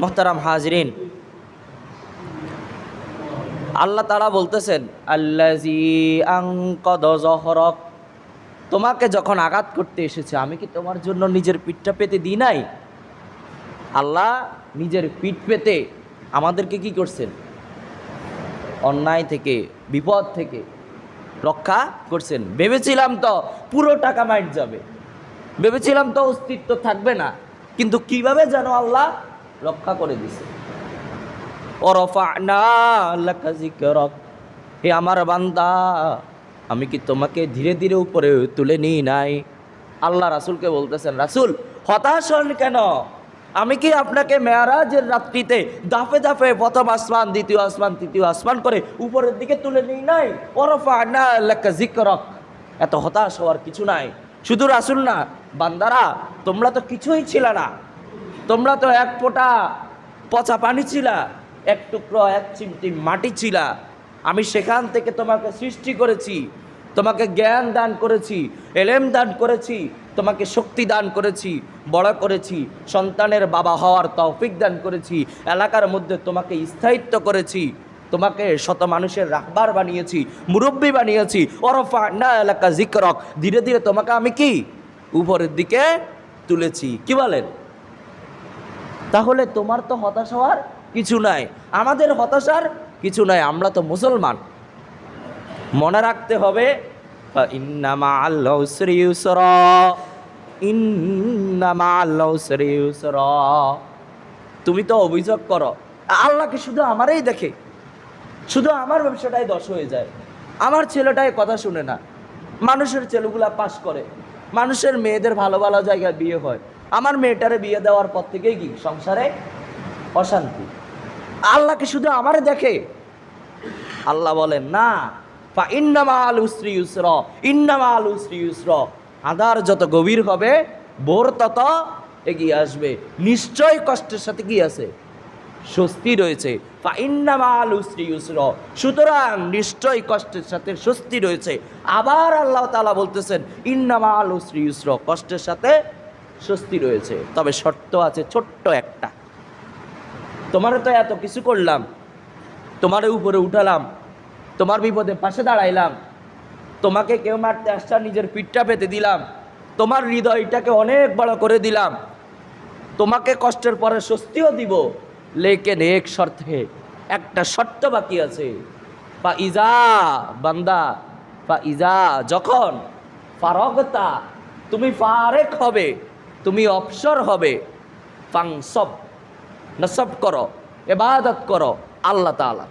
মোহতারাম হাজরিন। আল্লাহ তালা বলতেছেন জহরক তোমাকে যখন আঘাত করতে এসেছে, আমি কি তোমার জন্য নিজের পিঠটা পেতে দিই নাই? আল্লাহ নিজের পিঠ পেতে আমাদেরকে কি করছেন? অন্যায় থেকে, বিপদ থেকে রক্ষা করছেন। ভেবেছিলাম তো পুরো টাকা মাইট যাবে। ভেবেছিলাম তো অস্তিত্ব থাকবে না। কিন্তু কীভাবে যেন আল্লাহ রক্ষা করে দিছে। হে আমার বান্দা, আমি কি তোমাকে ধীরে ধীরে উপরে তুলে নিই নাই? আল্লাহ রাসুলকে বলতেছেন, রাসূল, হতাশ হন কেন? আমি কি আপনাকে মেয়ারাজের রাত্রিতে দাফে দাফে প্রথম আসমান, দ্বিতীয় আসমান, তৃতীয় আসমান করে উপরের দিকে তুলে নিই নাই? ওরফা'না লাকা যিকরাক। এত হতাশ হওয়ার কিছু নাই। শুধু রাসূল না বান্দারা, তোমরা তো কিছুই ছিল না। তোমরা তো এক ফোঁটা পচা পানি ছিলা, এক টুকরো এক চিমটি মাটি ছিলা। আমি সেখান থেকে তোমাকে সৃষ্টি করেছি, তোমাকে জ্ঞান দান করেছি, এলেম দান করেছি, তোমাকে শক্তি দান করেছি, বড় করেছি, সন্তানের বাবা হওয়ার তৌফিক দান করেছি, এলাকার মধ্যে তোমাকে স্থায়িত্ব করেছি, তোমাকে শত মানুষের রাখবার বানিয়েছি, মুরব্বী বানিয়েছি, ওরফা না এলাকা জিকরক। ধীরে ধীরে তোমাকে আমি কি? উপরের দিকে তুলেছি। কি বলেন? তাহলে তোমার তো হতাশ হওয়ার কিছু নাই। আমাদের হতাশার কিছু নাই, আমরা তো মুসলমান। মনে রাখতে হবে তুমি তো অভিযোগ করো, আল্লাহকে শুধু আমারই দেখে। শুধু আমার ব্যবসাটাই দশ হয়ে যায়। আমার ছেলেটাই কথা শুনে না। মানুষের ছেলেগুলা পাশ করে। মানুষের মেয়েদের ভালো ভালো জায়গায় বিয়ে হয়। আমার মেয়েটারে বিয়ে দেওয়ার পর থেকেই কি? সংসারে অশান্তি। আল্লাহকে শুধু আমারে দেখে? আল্লাহ বলেন, না। ফা ইন্নামা আল উসরি ইউসর। ইন্নামা আল উসরি ইউসর। আধার যত গভীর হবে, ভোর তত এগিয়ে আসবে। নিশ্চয় কষ্টের সাথে কি আছে। স্বস্তি রয়েছে। সুতরাং নিশ্চয় কষ্টের সাথে স্বস্তি রয়েছে। আবার আল্লাহ তালা বলতেছেন, ইন্নামা আল কষ্টের সাথে স্বস্তি রয়েছে। তবে শর্ত আছে ছোট্ট একটা। তোমারে তো এত কিছু করলাম। তোমার উপরে উঠালাম। তোমার বিপদে পাশে দাঁড়াইলাম। তোমাকে কেউ মারতে আসছে নিজের পিঠটা পেতে দিলাম। তোমার হৃদয়টাকে অনেক বড় করে দিলাম। তোমাকে কষ্টের পরে স্বস্তিও দিব। লেকেন এক শর্তে একটা শর্ত বাকি আছে। বা ইজা বান্দা বা ইজা যখন ফারগতা, তুমি ফারেক হবে, তুমি অপসর হবে, ফাংসব, নসব করো, এবাদত করো আল্লাহ তাআলা।